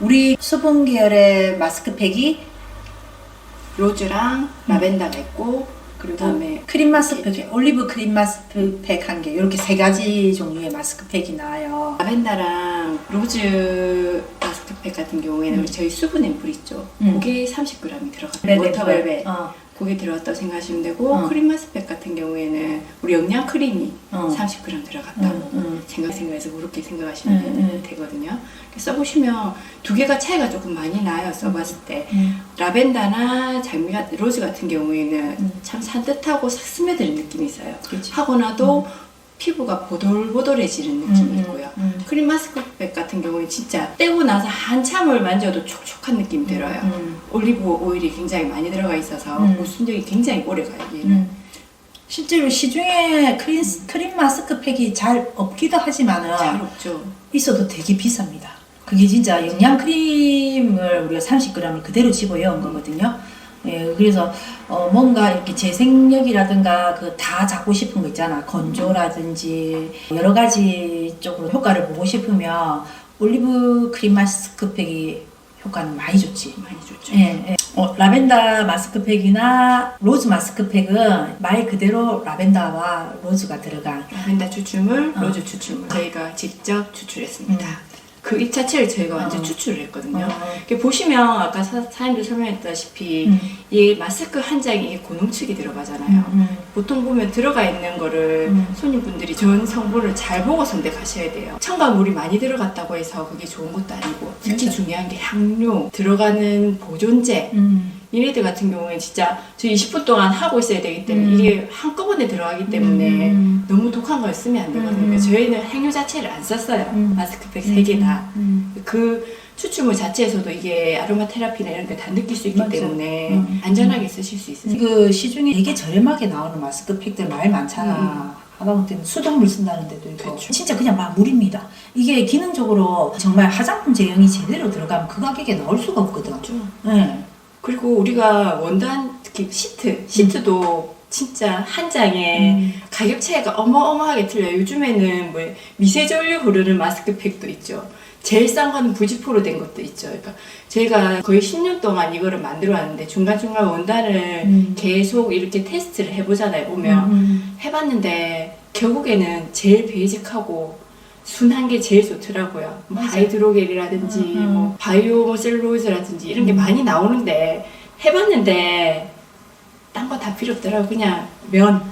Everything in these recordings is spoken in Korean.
우리 수분 계열의 마스크팩이 로즈랑 라벤더가 있고 그리고 그다음에 크림 마스크팩, 올리브 크림 마스크팩 한 개, 이렇게 세 가지 종류의 마스크팩이 나와요. 라벤더랑 로즈 마스크팩 같은 경우에는 음. 우리 저희 수분 앰플 있죠. 음. 그게 30g이 들어가요. 네, 워터벨벳 어, 그게 들어갔다고 생각하시면 되고 어. 크림 마스크팩 같은 경우에는 영양 크림이 어. 30g 들어갔다고 음, 음. 생각 생각해서 그렇게 생각하시면 음, 음. 되거든요. 써보시면 두 개가 차이가 조금 많이 나요. 써봤을 때 음. 라벤더나 장미 로즈 같은 경우에는 음. 참 산뜻하고 싹 스며드는 느낌이 있어요. 그렇지. 하고 나도 피부가 보들보들해지는 느낌이 음, 있고요. 음. 크림 마스크팩 같은 경우는 진짜 떼고 나서 한참을 만져도 촉촉한 느낌이 들어요. 음. 올리브 오일이 굉장히 많이 들어가 있어서 음. 보습력이 굉장히 오래 가요. 얘는. 음. 실제로 시중에 크림, 크림 마스크팩이 잘 없기도 하지만은 잘 없죠. 있어도 되게 비쌉니다. 그게 진짜 영양 크림을 우리가 30g을 그대로 집어넣은 거거든요. 예, 그래서 어, 뭔가 이렇게 재생력이라든가 그 다 잡고 싶은 거 있잖아. 건조라든지 여러 가지 쪽으로 효과를 보고 싶으면 올리브 크림 마스크팩이 효과는 많이 좋지. 많이 좋죠. 예, 예. 어, 라벤더 마스크팩이나 로즈 마스크팩은 말 그대로 라벤더와 로즈가 들어간 라벤더 추출물, 어. 로즈 추출물 저희가 직접 추출했습니다. 그 잎 자체를 저희가 완전 어. 추출을 했거든요. 어. 이렇게 보시면 아까 사, 사장님도 설명했다시피 음, 이 마스크 한 장에 고농축이 들어가잖아요. 음, 보통 보면 들어가 있는 거를 음. 손님분들이 전 성분을 잘 보고 선택하셔야 돼요. 첨가물이 많이 들어갔다고 해서 그게 좋은 것도 아니고 특히 맞아. 중요한 게 향료, 들어가는 보존제 음. 얘네들 같은 경우에 진짜 저희 20분 동안 하고 있어야 되기 때문에 음. 이게 한꺼번에 들어가기 때문에 음. 너무 독한 걸 쓰면 안 되거든요. 음. 저희는 향료 자체를 안 썼어요. 음. 마스크팩 세 개나. 음. 그 추출물 자체에서도 이게 아로마 테라피나 이런 게다 느낄 수 있기 맞아. 때문에 음. 안전하게 쓰실 수 있어요. 그 시중에 되게 저렴하게 나오는 마스크팩들 많이 많잖아. 하다못해 수돗물 쓴다는 데도 있고 그쵸. 진짜 그냥 막 물입니다. 이게 기능적으로 정말 화장품 제형이 제대로 들어가면 그 가격에 나올 수가 없거든. 네. 그리고 우리가 원단 특히 시트, 시트도 진짜 한 장에 음. 가격 차이가 어마어마하게 틀려요. 요즘에는 뭐 미세전류 흐르는 마스크팩도 있죠. 제일 싼 거는 부지포로 된 것도 있죠. 그러니까 저희가 거의 10년 동안 이거를 만들어 왔는데 중간중간 원단을 음. 계속 이렇게 테스트를 해보잖아요. 보면 음. 해봤는데 결국에는 제일 베이직하고 순한 게 제일 좋더라고요. 뭐. 하이드로겔이라든지 음, 음. 뭐 바이오 셀룰로이드라든지 이런 게 음. 많이 나오는데 해봤는데 딴 거 다 필요 없더라고. 그냥 면,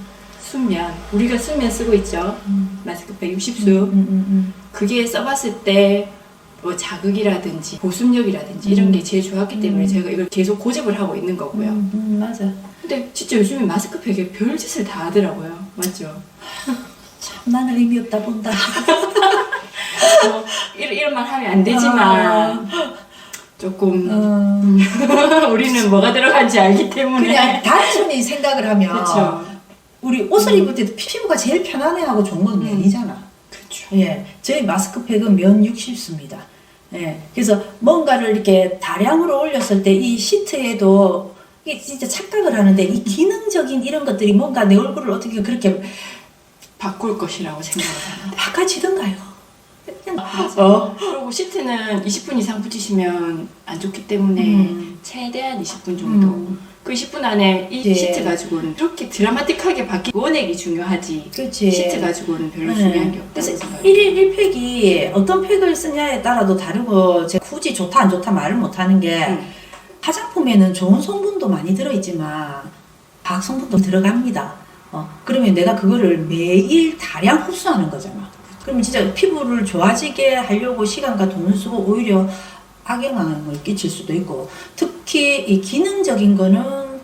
순면. 우리가 순면 쓰고 있죠. 음. 마스크팩 60수. 음, 음, 그게 써봤을 때 뭐 자극이라든지 보습력이라든지 이런 음. 게 제일 좋았기 때문에 음. 제가 이걸 계속 고집을 하고 있는 음. 거고요. 음, 음, 맞아. 근데 진짜 요즘에 마스크팩에 별짓을 다 하더라고요. 맞죠? 참 나는 의미 없다 본다. 뭐 이런, 이런 말 하면 안 되지만 조금 음. 우리는 뭐가 들어간지 알기 때문에 그냥 단순히 생각을 하면 그렇죠. 우리 옷을 입을 때도 피부가 제일 편안해하고 좋은 건 음. 면이잖아. 그렇죠. 예, 저희 마스크팩은 면 60수입니다. 예, 그래서 뭔가를 이렇게 다량으로 올렸을 때 이 시트에도 이게 진짜 착각을 하는데 이 기능적인 이런 것들이 뭔가 내 얼굴을 어떻게 그렇게 바꿀 것이라고 생각을 하는데 바꿔지던가요? 어. 그리고 시트는 20분 이상 붙이시면 안 좋기 때문에 음. 최대한 20분 정도 음. 그 20분 안에 이 예. 시트 가지고는 그렇게 드라마틱하게 바뀐 원액이 중요하지 그렇지. 시트 가지고는 별로 네. 중요한 게 없다고 그래서 생각해요 1일 1팩이 어떤 팩을 쓰냐에 따라도 다르고 제가 굳이 좋다 안 좋다 말을 못 하는 게 음. 화장품에는 좋은 성분도 많이 들어있지만 과학 성분도 들어갑니다. 어, 그러면 내가 그거를 매일 다량 흡수하는 거잖아. 그러면 진짜 피부를 좋아지게 하려고 시간과 돈을 쓰고 오히려 악영향을 끼칠 수도 있고 특히 이 기능적인 거는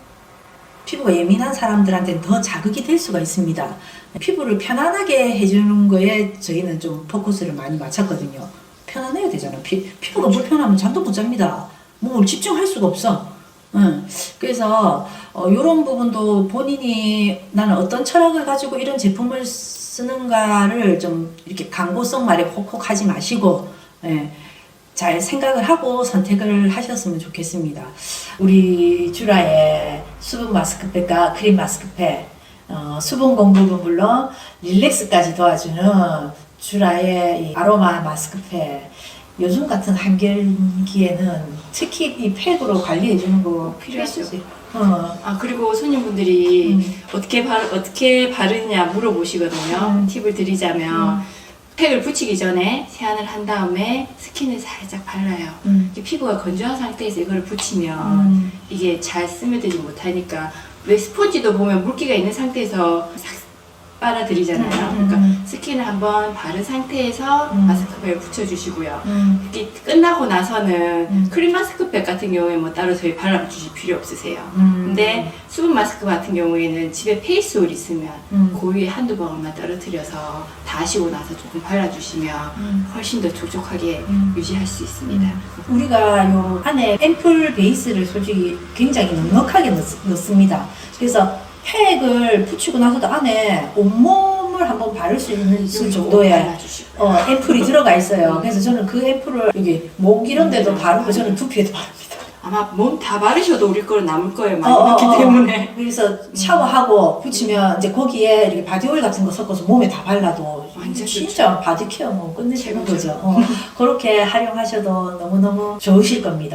피부가 예민한 사람들한테는 더 자극이 될 수가 있습니다. 피부를 편안하게 해주는 거에 저희는 좀 포커스를 많이 맞췄거든요. 편안해야 되잖아. 피, 피부가 불편하면 잠도 못 잡니다. 뭐 집중할 수가 없어. 응. 그래서 어, 이런 부분도 본인이 나는 어떤 철학을 가지고 이런 제품을 쓰는가를 좀 이렇게 광고성 말에 혹혹 하지 마시고 예, 잘 생각을 하고 선택을 하셨으면 좋겠습니다. 우리 주라의 수분 마스크팩과 크림 마스크팩 어, 수분 공급은 물론 릴렉스까지 도와주는 주라의 이 아로마 마스크팩 요즘 같은 한결기에는 특히 이 팩으로 관리해 주는 거 필요하죠. 필수지. 어. 아 그리고 손님분들이 음. 어떻게 바 어떻게 바르냐 물어보시거든요. 음. 팁을 드리자면 음. 팩을 붙이기 전에 세안을 한 다음에 스킨을 살짝 발라요. 음. 피부가 건조한 상태에서 이걸 붙이면 음. 이게 잘 스며들지 못하니까 왜 스펀지도 보면 물기가 있는 상태에서 싹 빨아들이잖아요. 음, 음, 그러니까 음. 스킨을 한번 바른 상태에서 음. 마스크팩을 붙여주시고요. 음. 이게 끝나고 나서는 음. 크림 마스크팩 같은 경우에 뭐 따로 저희 발라주실 필요 없으세요. 음. 근데 수분 마스크 같은 경우에는 집에 페이스 오일 있으면 음. 그 위에 한두 방울만 떨어뜨려서 다 하시고 나서 조금 발라주시면 음. 훨씬 더 촉촉하게 음. 유지할 수 있습니다. 우리가 요 안에 앰플 베이스를 솔직히 굉장히 넉넉하게 넣, 넣습니다. 그래서 팩을 붙이고 나서도 안에 온몸을 한번 바를 수 있는 요거 정도의 발라주시고 어, 앰플이 들어가 있어요. 그래서 저는 그 앰플을 여기 목 이런 데도 음. 바르고 저는 두피에도 바릅니다. 아마 몸 다 바르셔도 우리 거는 남을 거예요. 많이 어, 어, 넣기 어. 때문에. 그래서 샤워하고 붙이면 이제 거기에 이렇게 바디오일 같은 거 섞어서 몸에 다 발라도 완전 진짜 바디 케어 뭐 끝내주는 최고죠. 거죠. 어, 그렇게 활용하셔도 너무너무 좋으실 겁니다.